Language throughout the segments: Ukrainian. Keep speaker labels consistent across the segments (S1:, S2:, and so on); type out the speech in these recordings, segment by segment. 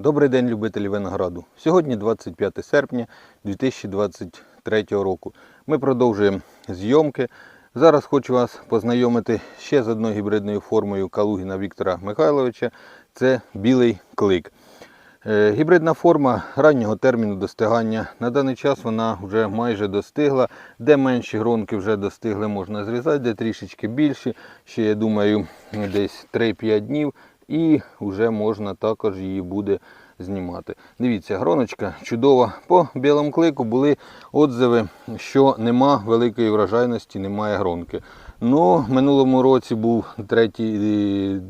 S1: Добрий день, любителі винограду. Сьогодні 25 серпня 2023 року. Ми продовжуємо зйомки. Зараз хочу вас познайомити ще з одною гібридною формою Калугіна Віктора Михайловича. Це білий клик. Е, Гібридна форма раннього терміну достигання. На даний час вона вже майже достигла. Де менші гронки вже достигли, можна зрізати, де трішечки більші. Ще, я думаю, десь 3-5 днів. І вже можна також її буде знімати. Дивіться, гроночка чудова. По білому клику були отзиви, що нема великої вражайності, немає гронки. Ну, минулому році був третій,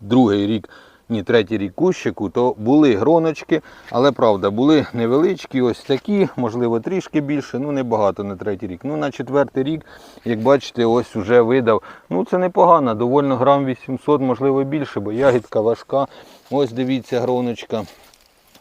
S1: другий рік ні, третій рік кущику, то були гроночки, але правда, були невеличкі, ось такі, можливо, трішки більше, ну небагато на третій рік. Ну на четвертий рік, як бачите, ось вже видав. Ну це непогано, довольно грам 800, можливо більше, бо ягідка важка. Ось дивіться, гроночка.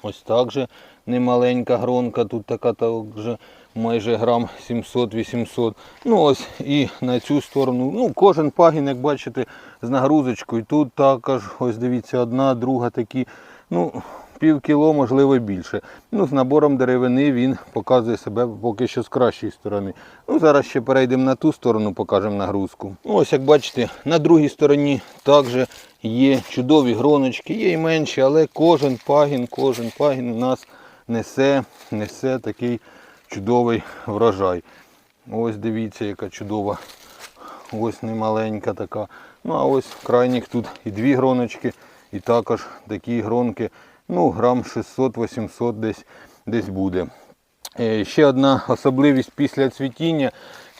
S1: Ось так же немаленька гронка, тут така також майже грам 700-800. Ну ось і на цю сторону. Ну, кожен пагін, як бачите, з нагрузочкою. Тут також, ось дивіться, одна, друга такі. Ну, пів кіло, можливо, більше. Ну, з набором деревини він показує себе поки що з кращої сторони. Ну, зараз ще перейдемо на ту сторону, покажемо нагрузку. Ну, ось як бачите, на другій стороні також є чудові гроночки, є і менші, але кожен пагін, кожен пагін у нас несе, несе такий чудовий врожай. Ось дивіться, яка чудова. Ось немаленька така. Ну а ось крайніх тут і дві гроночки, і також такі гронки. Ну, грам 600-800 десь, десь буде. Е, Ще одна особливість після цвітіння.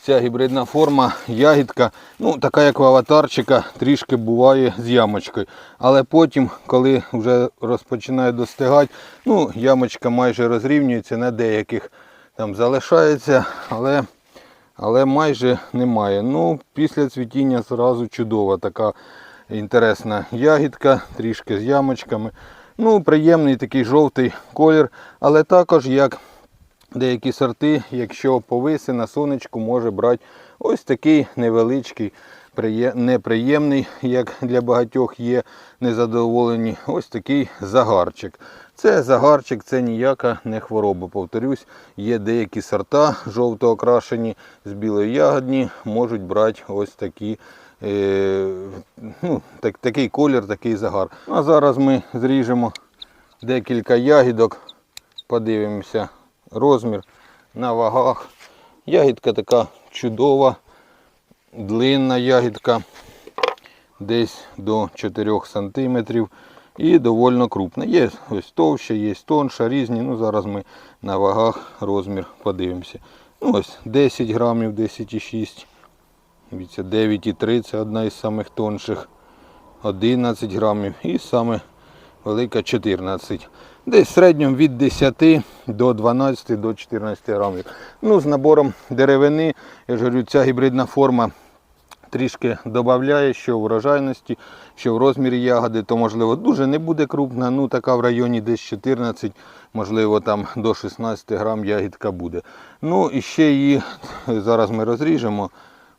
S1: Ця гібридна форма, ягідка, ну така як в аватарчика, трішки буває з ямочкою. Але потім, коли вже розпочинає достигати, ну, ямочка майже розрівнюється, на деяких там залишається, але, але майже немає. Ну, Після цвітіння зразу чудова така інтересна ягідка, трішки з ямочками. Ну, Приємний такий жовтий колір, але також як деякі сорти, якщо повиси на сонечку, може брати ось такий невеличкий, неприємний, як для багатьох є незадоволені, ось такий загарчик. Це загарчик, це ніяка не хвороба. Повторюсь, є деякі сорта жовто окрашені з білої ягодні, можуть брати ось такі. е, ну, так, такий колір, такий загар. А зараз ми зріжемо декілька ягідок, подивимося розмір на вагах. Ягідка така чудова, длинна ягідка, десь до 4 см і доволі крупна. Є ось товща, є тонша, різні. Ну, зараз ми на вагах розмір подивимося. Ну, ось 10 грамів, 10,6. Дивіться, 9,3 це одна із самих тонших. 11 грамів і саме велика 14. Десь в середньому від 10 до 12 до 14 грамів. Ну, з набором деревини, я ж говорю, ця гібридна форма трішки додає, що в урожайності, що в розмірі ягоди, то можливо дуже не буде крупна, ну така в районі десь 14, можливо там до 16 грам ягідка буде. Ну і ще її зараз ми розріжемо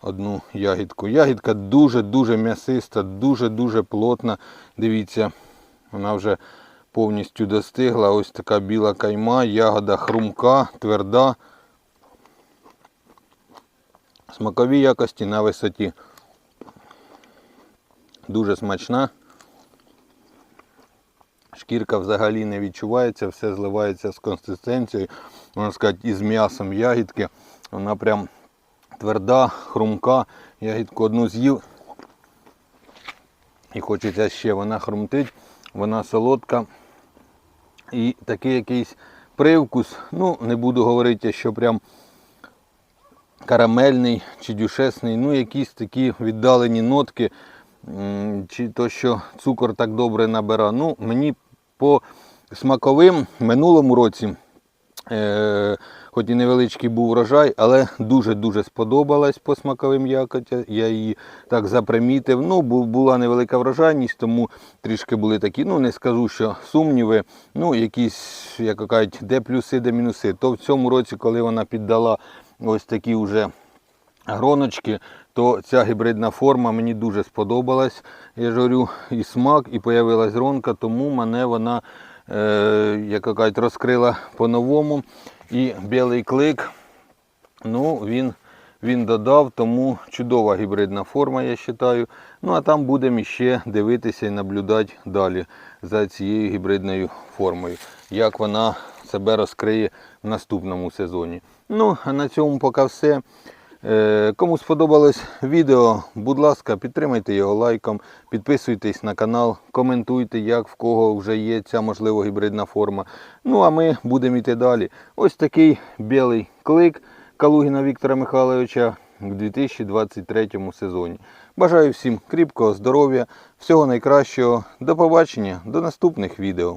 S1: одну ягідку. Ягідка дуже-дуже м'ясиста, дуже-дуже плотна. Дивіться, вона вже повністю достигла. Ось така біла кайма, ягода хрумка, тверда. Смакові якості на висоті. Дуже смачна. Шкірка взагалі не відчувається, все зливається з консистенцією, можна сказати, із м'ясом ягідки. Вона прям тверда, хрумка. Ягідку одну з'їв. І хочеться ще, вона хрумтить, вона солодка. І такий якийсь привкус, ну не буду говорити, що прям карамельний чи дюшесний, ну якісь такі віддалені нотки, чи то, що цукор так добре набира. Ну, мені по смаковим минулому році, е, хоч і невеличкий був врожай, але дуже-дуже сподобалась по смаковим якотя. Я її так запримітив. Ну, бу- була невелика врожайність, тому трішки були такі, ну не скажу, що сумніви, ну якісь, як кажуть, де плюси, де мінуси. То в цьому році, коли вона піддала ось такі вже гроночки, то ця гібридна форма мені дуже сподобалась. Я ж говорю, і смак, і появилась гронка, тому мене вона е, як кажуть, розкрила по-новому. І білий клик, ну, він, він додав, тому чудова гібридна форма, я вважаю. Ну, а там будемо ще дивитися і наблюдати далі за цією гібридною формою, як вона себе розкриє в наступному сезоні. Ну, а на цьому поки все. Е, Кому сподобалось відео, будь ласка, підтримайте його лайком, підписуйтесь на канал, коментуйте, як в кого вже є ця можливо гібридна форма. Ну а ми будемо йти далі. Ось такий білий клик Калугіна Віктора Михайловича в 2023 сезоні. Бажаю всім кріпкого здоров'я, всього найкращого. До побачення, до наступних відео.